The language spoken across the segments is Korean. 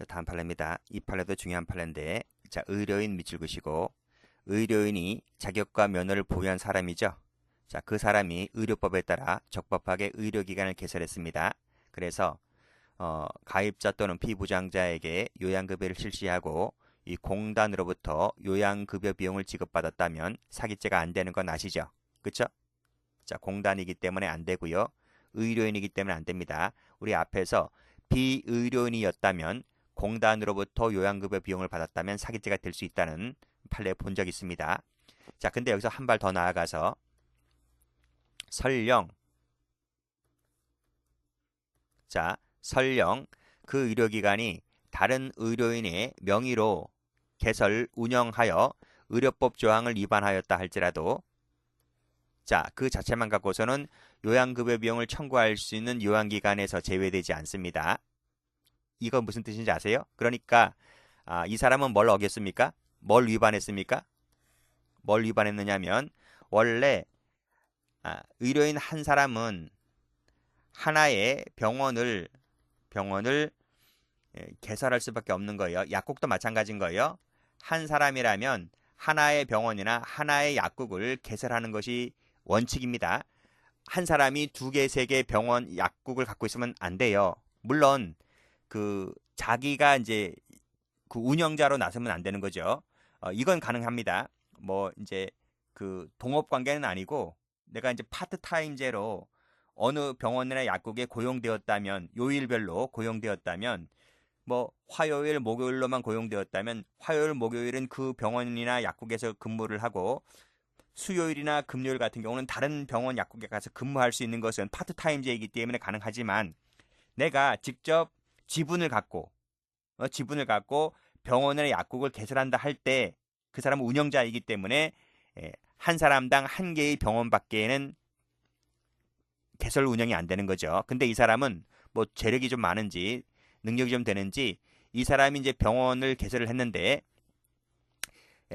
자, 다음 판례입니다. 이 판례도 중요한 판례인데, 자, 의료인 밑줄 그시고, 의료인이 자격과 면허를 보유한 사람이죠. 자, 그 사람이 의료법에 따라 적법하게 의료기관을 개설했습니다. 그래서 어, 가입자 또는 피부장자에게 요양급여를 실시하고 이 공단으로부터 요양급여 비용을 지급받았다면 사기죄가 안 되는 건 아시죠? 그쵸? 자, 공단이기 때문에 안 되고요. 의료인이기 때문에 안 됩니다. 우리 앞에서 비의료인이었다면 공단으로부터 요양급여 비용을 받았다면 사기죄가 될 수 있다는 판례 본적 있습니다. 자, 근데 여기서 한 발 더 나아가서 설령 자, 설령 그 의료기관이 다른 의료인의 명의로 개설 운영하여 의료법 조항을 위반하였다 할지라도 자, 그 자체만 갖고서는 요양급여 비용을 청구할 수 있는 요양기관에서 제외되지 않습니다. 이건 무슨 뜻인지 아세요? 그러니까 아, 이 사람은 뭘 어겼습니까? 뭘 위반했습니까? 뭘 위반했느냐면 원래 아, 의료인 한 사람은 하나의 병원을 병원을 예, 개설할 수밖에 없는 거예요. 약국도 마찬가지인 거예요. 한 사람이라면 하나의 병원이나 하나의 약국을 개설하는 것이 원칙입니다. 한 사람이 두 개, 세 개 병원, 약국을 갖고 있으면 안 돼요. 물론 그 자기가 이제 그 운영자로 나서면 안 되는 거죠. 어, 이건 가능합니다. 뭐 이제 그 동업 관계는 아니고 내가 이제 파트타임제로 어느 병원이나 약국에 고용되었다면 요일별로 고용되었다면 뭐 화요일 목요일로만 고용되었다면 화요일 목요일은 그 병원이나 약국에서 근무를 하고 수요일이나 금요일 같은 경우는 다른 병원 약국에 가서 근무할 수 있는 것은 파트타임제이기 때문에 가능하지만 내가 직접 지분을 갖고 어, 지분을 갖고 병원이나 약국을 개설한다 할 때 그 사람은 운영자이기 때문에 예, 한 사람당 한 개의 병원밖에는 개설 운영이 안 되는 거죠. 근데 이 사람은 뭐 재력이 좀 많은지 능력이 좀 되는지 이 사람이 이제 병원을 개설을 했는데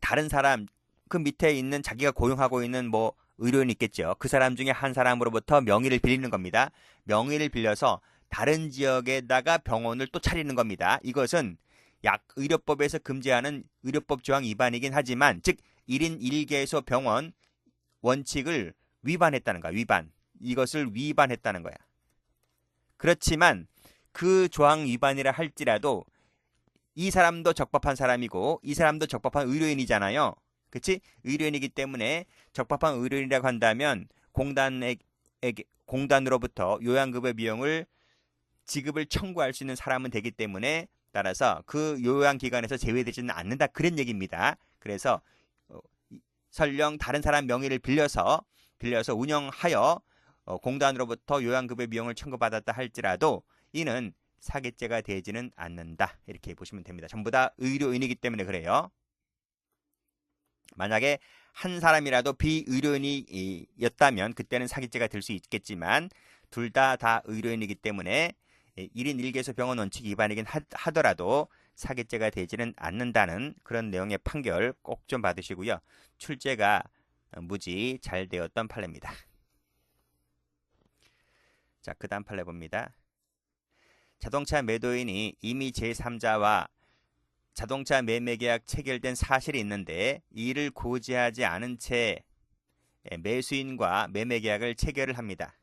다른 사람 그 밑에 있는 자기가 고용하고 있는 뭐 의료인이 있겠죠. 그 사람 중에 한 사람으로부터 명의를 빌리는 겁니다. 명의를 빌려서 다른 지역에다가 병원을 또 차리는 겁니다. 이것은 약 의료법에서 금지하는 의료법 조항 위반이긴 하지만 즉 1인 1개소 병원 원칙을 위반했다는 거야. 위반. 이것을 위반했다는 거야. 그렇지만 그 조항 위반이라 할지라도 이 사람도 적법한 사람이고 이 사람도 적법한 의료인이잖아요. 그치? 의료인이기 때문에 적법한 의료인이라고 한다면 공단에게 공단으로부터 요양급여 비용을 지급을 청구할 수 있는 사람은 되기 때문에 따라서 그 요양기관에서 제외되지는 않는다 그런 얘기입니다. 그래서 어, 설령 다른 사람 명의를 빌려서 빌려서 운영하여 어, 공단으로부터 요양급여 비용을 청구받았다 할지라도 이는 사기죄가 되지는 않는다. 이렇게 보시면 됩니다. 전부 다 의료인이기 때문에 그래요. 만약에 한 사람이라도 비의료인이었다면 그때는 사기죄가 될 수 있겠지만 둘 다다 다 의료인이기 때문에 1인 1개소 병원 원칙 위반이긴 하 더라도 사기죄가 되지는 않는다는 그런 내용의 판결 꼭 좀 받으시고요. 출제가 무지 잘 되었던 판례입니다. 자, 그 다음 판례 봅니다. 자동차 매도인이 이미 제3자와 자동차 매매 계약 체결된 사실이 있는데 이를 고지하지 않은 채 매수인과 매매 계약을 체결을 합니다.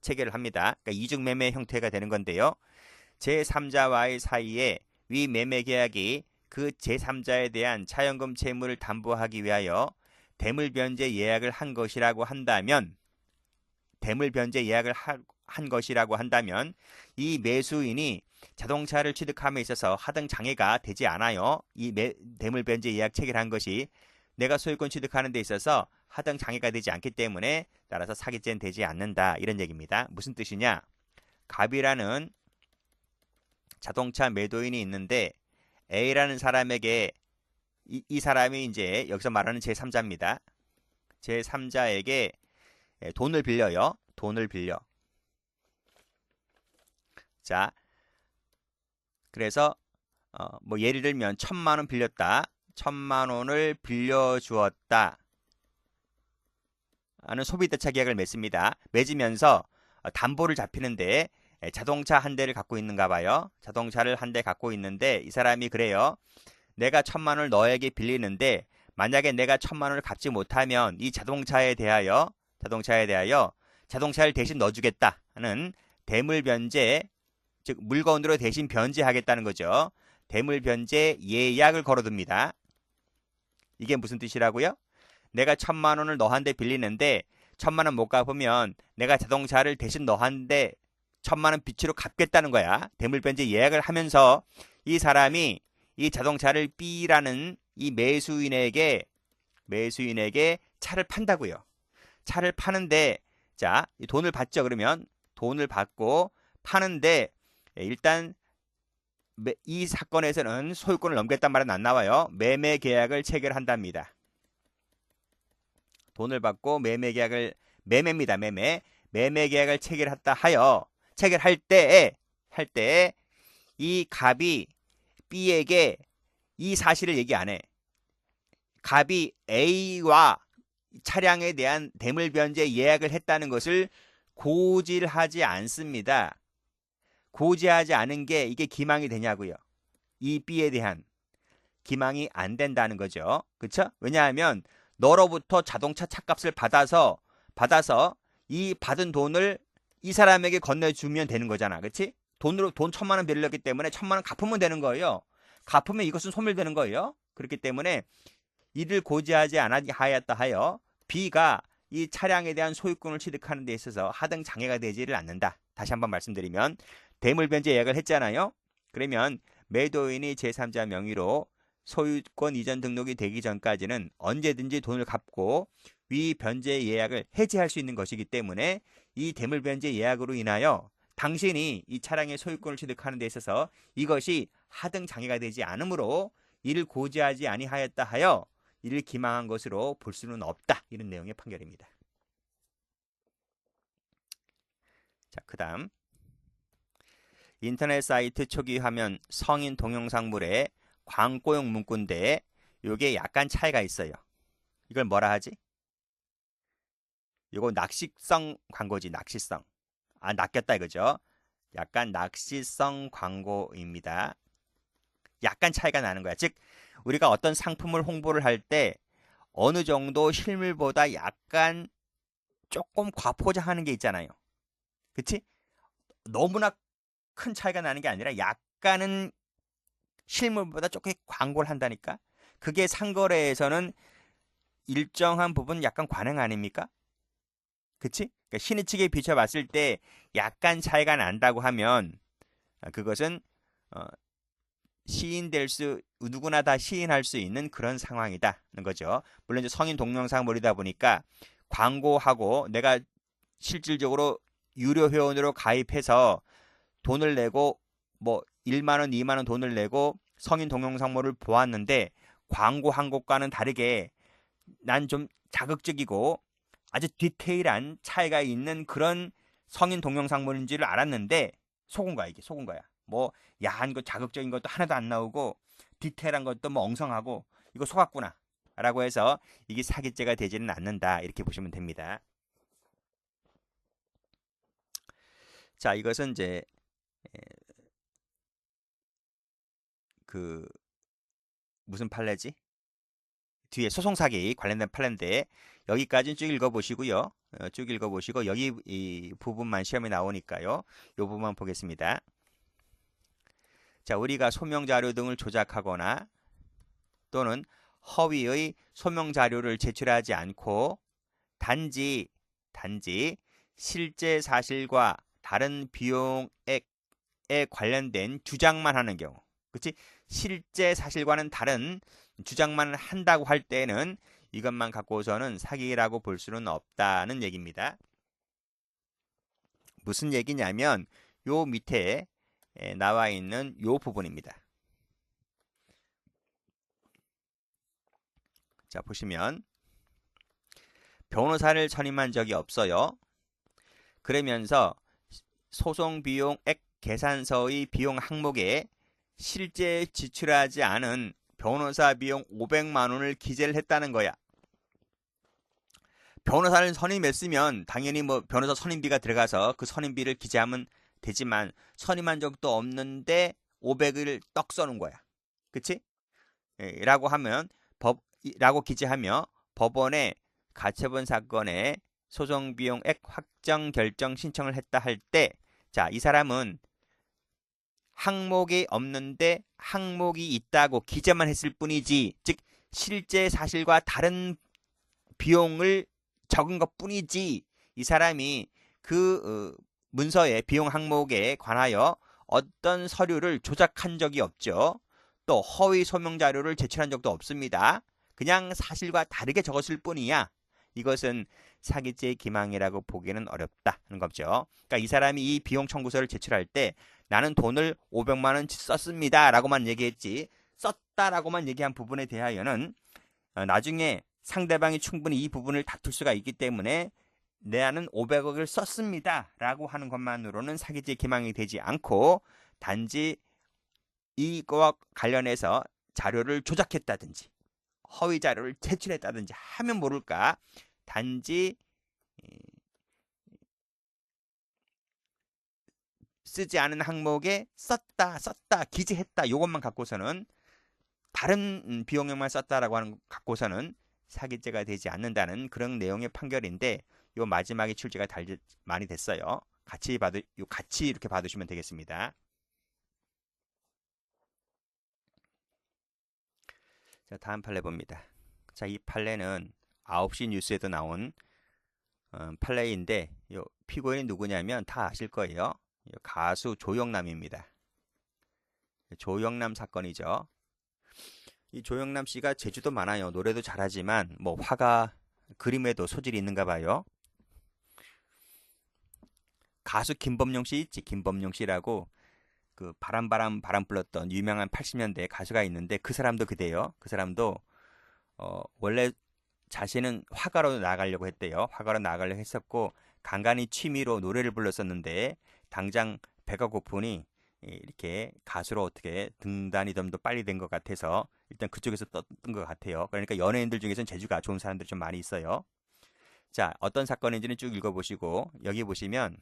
체결을 합니다. 그러니까 이중 매매 형태가 되는 건데요. 제3자와의 사이에 위 매매 계약이 그 제3자에 대한 차연금 채무를 담보하기 위하여 대물 변제 예약을 한 것이라고 한다면 대물 변제 예약을 하, 한 것이라고 한다면 이 매수인이 자동차를 취득함에 있어서 하등 장애가 되지 않아요. 이 매, 대물 변제 예약 체결한 것이 내가 소유권 취득하는 데 있어서 하등 장애가 되지 않기 때문에 따라서 사기죄는 되지 않는다. 이런 얘기입니다. 무슨 뜻이냐? 갑이라는 자동차 매도인이 있는데 A라는 사람에게 이, 이 사람이 이제 여기서 말하는 제3자입니다. 제3자에게 돈을 빌려요. 돈을 빌려. 자, 그래서 어, 뭐 예를 들면 천만 원 빌렸다. 천만 원을 빌려 주었다. 하는 소비대차 계약을 맺습니다. 맺으면서 어, 담보를 잡히는데 예, 자동차 한 대를 갖고 있는가 봐요. 자동차를 한 대 갖고 있는데 이 사람이 그래요. 내가 천만 원을 너에게 빌리는데 만약에 내가 천만 원을 갚지 못하면 이 자동차에 대하여 자동차에 대하여 자동차를 대신 넣어주겠다 하는 대물 변제 즉 물건으로 대신 변제하겠다는 거죠. 대물 변제 예약을 걸어둡니다. 이게 무슨 뜻이라고요? 내가 천만 원을 너한테 빌리는데 천만 원 못 갚으면 내가 자동차를 대신 너한테 천만 원 빚으로 갚겠다는 거야. 대물변제 예약을 하면서 이 사람이 이 자동차를 B라는 이 매수인에게 매수인에게 차를 판다고요. 차를 파는데 자 돈을 받죠. 그러면 돈을 받고 파는데 일단 이 사건에서는 소유권을 넘겼단 말은 안 나와요. 매매 계약을 체결한답니다. 돈을 받고 매매 계약을 매매입니다. 매매 매매 계약을 체결했다 하여 체결할 때에 할때이 갑이 B에게 이 사실을 얘기 안 해. 갑이 A와 차량에 대한 대물 변제 예약을 했다는 것을 고질하지 않습니다. 고지하지 않은 게 이게 기망이 되냐고요. 이 B에 대한 기망이 안 된다는 거죠. 그렇죠? 왜냐하면 너로부터 자동차 차값을 받아서 받아서 이 받은 돈을 이 사람에게 건네주면 되는 거잖아. 그렇지? 돈으로 돈 천만 원 빌렸기 때문에 천만 원 갚으면 되는 거예요. 갚으면 이것은 소멸되는 거예요. 그렇기 때문에 이를 고지하지 않아야했다 하여 B가 이 차량에 대한 소유권을 취득하는 데 있어서 하등 장애가 되지를 않는다. 다시 한번 말씀드리면 대물변제 예약을 했잖아요. 그러면 매도인이 제3자 명의로 소유권 이전 등록이 되기 전까지는 언제든지 돈을 갚고 위 변제 예약을 해지할 수 있는 것이기 때문에 이 대물 변제 예약으로 인하여 당신이 이 차량의 소유권을 취득하는 데 있어서 이것이 하등 장애가 되지 않으므로 이를 고지하지 아니하였다 하여 이를 기망한 것으로 볼 수는 없다. 이런 내용의 판결입니다. 자, 그다음 인터넷 사이트 초기 화면 성인 동영상물에 광고용 문구인데 이게 약간 차이가 있어요. 이걸 뭐라 하지? 이거 낚시성 광고지 낚시성. 아 낚였다 이거죠. 약간 낚시성 광고입니다. 약간 차이가 나는 거야. 즉 우리가 어떤 상품을 홍보를 할 때 어느 정도 실물보다 약간 조금 과포장하는 게 있잖아요. 그치? 너무나 큰 차이가 나는 게 아니라 약간은 실물보다 조금 광고를 한다니까. 그게 상거래에서는 일정한 부분 약간 관행 아닙니까? 그치? 그러니까 신의 측에 비춰봤을 때 약간 차이가 난다고 하면 아, 그것은 어, 시인될 수 누구나 다 시인할 수 있는 그런 상황이다는 거죠. 물론 이제 성인 동영상물이다 보니까 광고하고 내가 실질적으로 유료 회원으로 가입해서 돈을 내고 뭐 1만 원, 2만 원 돈을 내고 성인 동영상물을 보았는데 광고 한 것과는 다르게 난 좀 자극적이고 아주 디테일한 차이가 있는 그런 성인 동영상물인 지를 알았는데 속은 거야 이게. 속은 거야. 뭐 야한 거 자극적인 것도 하나도 안 나오고 디테일한 것도 뭐 엉성하고 이거 속았구나 라고 해서 이게 사기죄가 되지는 않는다. 이렇게 보시면 됩니다. 자 이것은 이제 그 무슨 판례지? 뒤에 소송 사기 관련된 판례인데 여기까지는 쭉 읽어보시고요. 어, 쭉 읽어보시고 여기 이 부분만 시험에 나오니까요. 이 부분만 보겠습니다. 자, 우리가 소명 자료 등을 조작하거나 또는 허위의 소명 자료를 제출하지 않고 단지 단지 실제 사실과 다른 비용액에 관련된 주장만 하는 경우 그치? 실제 사실과는 다른 주장만 한다고 할 때는 이것만 갖고서는 사기라고 볼 수는 없다는 얘기입니다. 무슨 얘기냐면 요 밑에 나와 있는 요 부분입니다. 자 보시면 변호사를 선임한 적이 없어요. 그러면서 소송 비용 액 계산서의 비용 항목에 실제 지출하지 않은 변호사 비용 500만 원을 기재를 했다는 거야. 변호사를 선임했으면 당연히 뭐 변호사 선임비가 들어가서 그 선임비를 기재하면 되지만 선임한 적도 없는데 500을 떡 써는 거야. 그치? 예, 라고 하면 법 라고 기재하며 법원에 가처분 사건에 소송 비용 액 확정 결정 신청을 했다 할 때 자, 이 사람은 항목이 없는데 항목이 있다고 기재만 했을 뿐이지 즉 실제 사실과 다른 비용을 적은 것 뿐이지 이 사람이 그 어, 문서의 비용 항목에 관하여 어떤 서류를 조작한 적이 없죠. 또 허위 소명 자료를 제출한 적도 없습니다. 그냥 사실과 다르게 적었을 뿐이야. 이것은 사기죄 기망이라고 보기는 어렵다는 거죠. 그러니까 이 사람이 이 비용 청구서를 제출할 때 나는 돈을 500만 원 썼습니다 라고만 얘기했지 썼다라고만 얘기한 부분에 대하여는 어, 나중에 상대방이 충분히 이 부분을 다툴 수가 있기 때문에 나는 500억을 썼습니다 라고 하는 것만으로는 사기죄 기망이 되지 않고 단지 이거와 관련해서 자료를 조작했다든지 허위 자료를 제출했다든지 하면 모를까 단지 쓰지 않은 항목에 썼다 썼다 기재했다 이것만 갖고서는 다른 음, 비용액만 썼다라고 하는 것 갖고서는 사기죄가 되지 않는다는 그런 내용의 판결인데 요 마지막에 출제가 달 많이 됐어요. 같이 받으 요 같이 이렇게 받으시면 되겠습니다. 자, 다음 판례 봅니다. 자, 이 판례는 9시 뉴스에도 나온 어, 판례인데 요 피고인이 누구냐면 다 아실 거예요. 가수 조영남입니다. 조영남 사건이죠. 이 조영남 씨가 제주도 많아요. 노래도 잘하지만 뭐 화가 그림에도 소질이 있는가 봐요. 가수 김범용 씨 있지? 김범용 씨라고 그 바람바람 바람 불렀던 유명한 80년대 가수가 있는데 그 사람도 그대요. 그 사람도 어 원래 자신은 화가로 나가려고 했대요. 화가로 나가려고 했었고 간간히 취미로 노래를 불렀었는데 당장 배가 고프니 이렇게 가수로 어떻게 등단이 좀 더 빨리 된 것 같아서 일단 그쪽에서 떴던 것 같아요. 그러니까 연예인들 중에서는 재주가 좋은 사람들이 좀 많이 있어요. 자, 어떤 사건인지는 쭉 읽어보시고 여기 보시면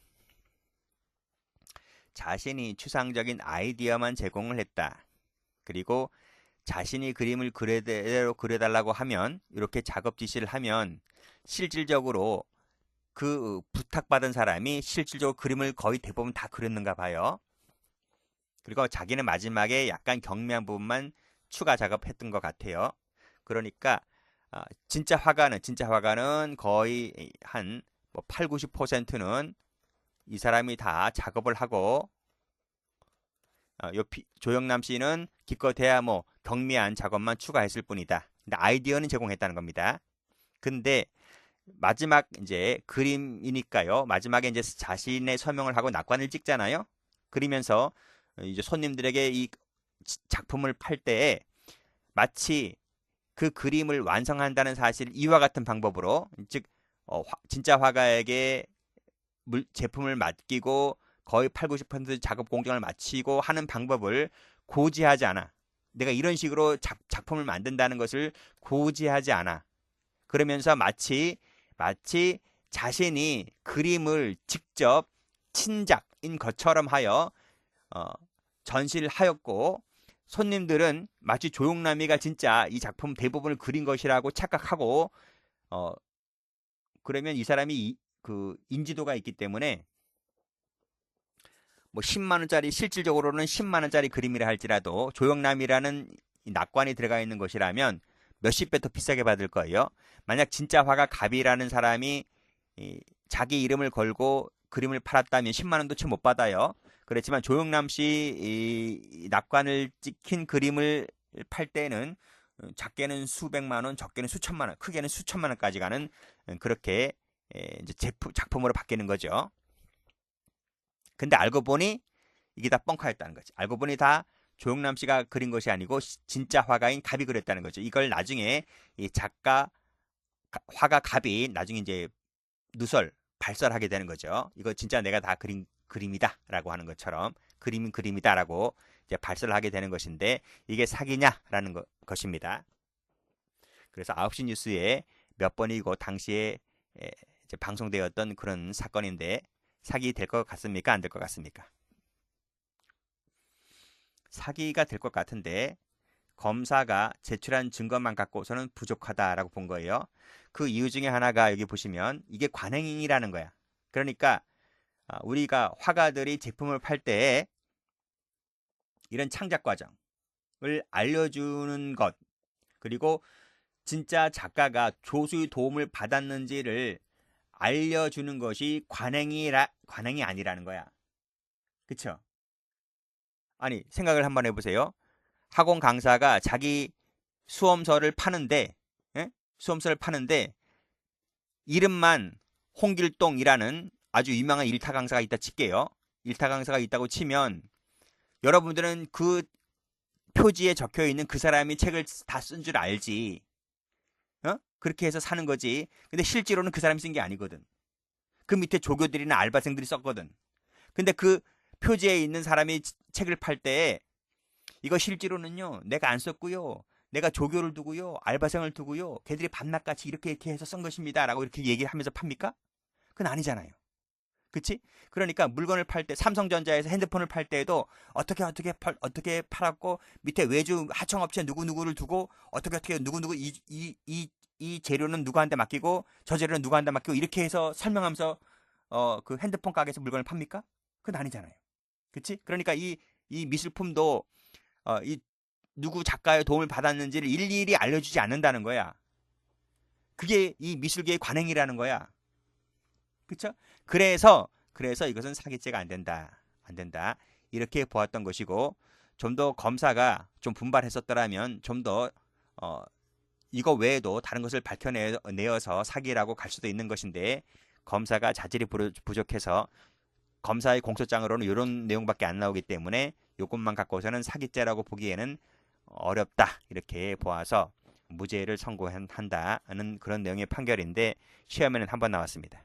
자신이 추상적인 아이디어만 제공을 했다. 그리고 자신이 그림을 그대로 그려달라고 하면 이렇게 작업 지시를 하면 실질적으로 그 부탁받은 사람이 실질적으로 그림을 거의 대부분 다 그렸는가 봐요. 그리고 자기는 마지막에 약간 경미한 부분만 추가 작업했던 것 같아요. 그러니까 아, 진짜 화가는 진짜 화가는 거의 한뭐 8, 90%는 이 사람이 다 작업을 하고 어, 조영남 씨는 기껏해야 뭐 경미한 작업만 추가했을 뿐이다. 근데 아이디어는 제공했다는 겁니다. 근데 마지막 이제 그림이니까요. 마지막에 이제 자신의 서명을 하고 낙관을 찍잖아요. 그리면서 이제 손님들에게 이 작품을 팔 때에 마치 그 그림을 완성한다는 사실 이와 같은 방법으로 즉 어, 화, 진짜 화가에게 물, 제품을 맡기고 거의 8, 90% 작업 공정을 마치고 하는 방법을 고지하지 않아. 내가 이런 식으로 작, 작품을 만든다는 것을 고지하지 않아. 그러면서 마치 마치 자신이 그림을 직접 친작인 것처럼 하여 어, 전시를 하였고 손님들은 마치 조용남이가 진짜 이 작품 대부분을 그린 것이라고 착각하고 어 그러면 이 사람이 이, 그 인지도가 있기 때문에 뭐 10만 원짜리 실질적으로는 10만 원짜리 그림이라 할지라도 조영남이라는 낙관이 들어가 있는 것이라면 몇십 배 더 비싸게 받을 거예요. 만약 진짜 화가 갑이라는 사람이 자기 이름을 걸고 그림을 팔았다면 10만 원도 채 못 받아요. 그렇지만 조영남 씨 낙관을 찍힌 그림을 팔 때는 작게는 수백만 원, 적게는 수천만 원, 크게는 수천만 원까지 가는 그렇게 이제 제품 작품으로 바뀌는 거죠. 근데 알고 보니 이게 다 뻥카였다는 거지. 알고 보니 다 조영남 씨가 그린 것이 아니고 진짜 화가인 갑이 그렸다는 거죠. 이걸 나중에 이 작가 화가 갑이 나중에 이제 누설 발설하게 되는 거죠. 이거 진짜 내가 다 그린 그림이다라고 하는 것처럼 그림은 그림이다라고 이제 발설을 하게 되는 것인데 이게 사기냐라는 거, 것입니다. 그래서 9시 뉴스에 몇 번이고 당시에 방송되었던 그런 사건인데 사기 될 것 같습니까? 안 될 것 같습니까? 사기가 될 것 같은데 검사가 제출한 증거만 갖고서는 부족하다라고 본 거예요. 그 이유 중에 하나가 여기 보시면 이게 관행이라는 거야. 그러니까 아, 우리가 화가들이 제품을 팔때 이런 창작 과정을 알려주는 것 그리고 진짜 작가가 조수의 도움을 받았는지를 알려주는 것이 관행이라 관행이 아니라는 거야. 그쵸? 아니 생각을 한번 해보세요. 학원 강사가 자기 수험서를 파는데 예? 수험서를 파는데 이름만 홍길동이라는 아주 유명한 일타 강사가 있다 칠게요. 일타 강사가 있다고 치면 여러분들은 그 표지에 적혀 있는 그 사람이 책을 다 쓴 줄 알지. 어? 그렇게 해서 사는 거지. 근데 실제로는 그 사람이 쓴 게 아니거든. 그 밑에 조교들이나 알바생들이 썼거든. 근데 그 표지에 있는 사람이 책을 팔 때 이거 실제로는요. 내가 안 썼고요. 내가 조교를 두고요. 알바생을 두고요. 걔들이 밤낮같이 이렇게 이렇게 해서 쓴 것입니다. 라고 이렇게 얘기하면서 팝니까? 그건 아니잖아요. 그치? 그러니까 물건을 팔 때 삼성전자에서 핸드폰을 팔 때에도 어떻게 어떻게 팔 어떻게 팔았고 밑에 외주 하청업체 누구 누구를 두고 어떻게 어떻게 누구 누구 이 이 이 이 재료는 누구한테 맡기고 저 재료는 누구한테 맡기고 이렇게 해서 설명하면서 어 그 핸드폰 가게에서 물건을 팝니까? 그건 아니잖아요. 그치? 그러니까 이 이 미술품도 어 이 누구 작가의 도움을 받았는지를 일일이 알려주지 않는다는 거야. 그게 이 미술계의 관행이라는 거야. 그쵸? 그래서 그래서 이것은 사기죄가 안 된다. 안 된다. 이렇게 보았던 것이고 좀 더 검사가 좀 분발했었더라면 좀더 어, 이거 외에도 다른 것을 밝혀내어서 사기라고 갈 수도 있는 것인데 검사가 자질이 부족해서 검사의 공소장으로는 이런 내용밖에 안 나오기 때문에 이것만 갖고서는 사기죄라고 보기에는 어렵다 이렇게 보아서 무죄를 선고한다는 그런 내용의 판결인데 시험에는 한 번 나왔습니다.